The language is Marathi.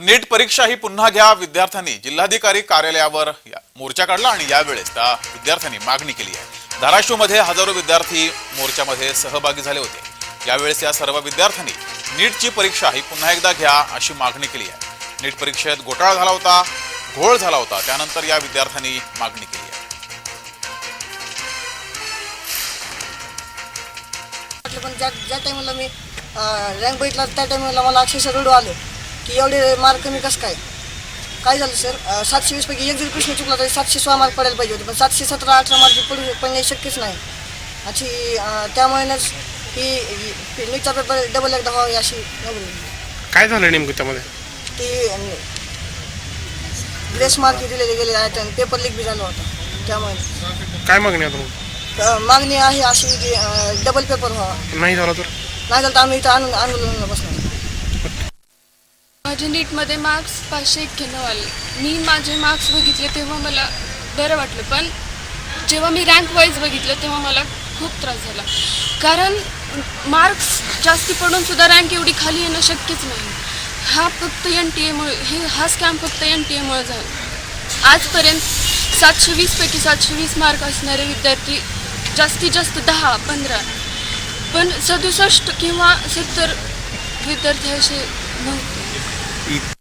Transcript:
नीट परीक्षा ही पुन्हा घ्या विद्यार्थ्यांनी जिल्हाधिकारी कार्यालयावर या- मोर्चा काढला आणि यावेळेस त्या विद्यार्थ्यांनी मागणी केली आहे. धाराशिवमध्ये हजारो विद्यार्थी मोर्चामध्ये सहभागी झाले होते. यावेळेस या सर्व विद्यार्थ्यांनी नीटची परीक्षा ही पुन्हा एकदा घ्या अशी मागणी केली आहे. नीट परीक्षेत घोटाळा झाला होता घोळ झाला होता त्यानंतर या विद्यार्थ्यांनी मागणी केली आहे. पण ज्या ज्या टायमाला मी रँक बघितला त्या टायमाला मला अक्षरशः रडू आलं. की एवढे मार्क कमी कसं काय? काय झालं सर सातशे वीसपैकी एक जरी प्रश्न चुकला तरी सातशे सोळा मार्क पडायला पाहिजे होते पण सातशे सतरा अठरा मार्क पडू पडणे शक्यच नाही. अशी त्यामुळेच ही नीटचा पेपर डबल एकदा व्हावी अशी काय झालं नेमकं त्यामध्ये? ती ग्रेस मार्क दिलेले गेले आहेत आणि पेपर लीक बी झाला होता त्यामुळे. काय मागणी आता अं, मागणी आहे अशी की डबल पेपर व्हावा. नाही झालं तर? नाही झालं तर आम्ही इथं आंदोलन आंदोलनाला बसणार. माझे नीटमध्ये मार्क्स पाचशे एक्क्याण्णव आले. मी माझे मार्क्स बघितले तेव्हा मला बरं वाटलं पण जेव्हा मी रँक वाईज बघितलं तेव्हा मला खूप त्रास झाला. कारण मार्क्स जास्ती पडून सुद्धा रँक एवढी खाली येणं शक्यच नाही. हा फक्त एन टी एमुळे हे हा स्कॅम फक्त एन टी एमुळे झाला. आजपर्यंत सातशे वीसपैकी सातशे वीस मार्क असणारे विद्यार्थी जास्तीत जास्त दहा पंधरा पण सदुसष्ट किंवा सत्तर विद्यार्थी असे नव्हते eat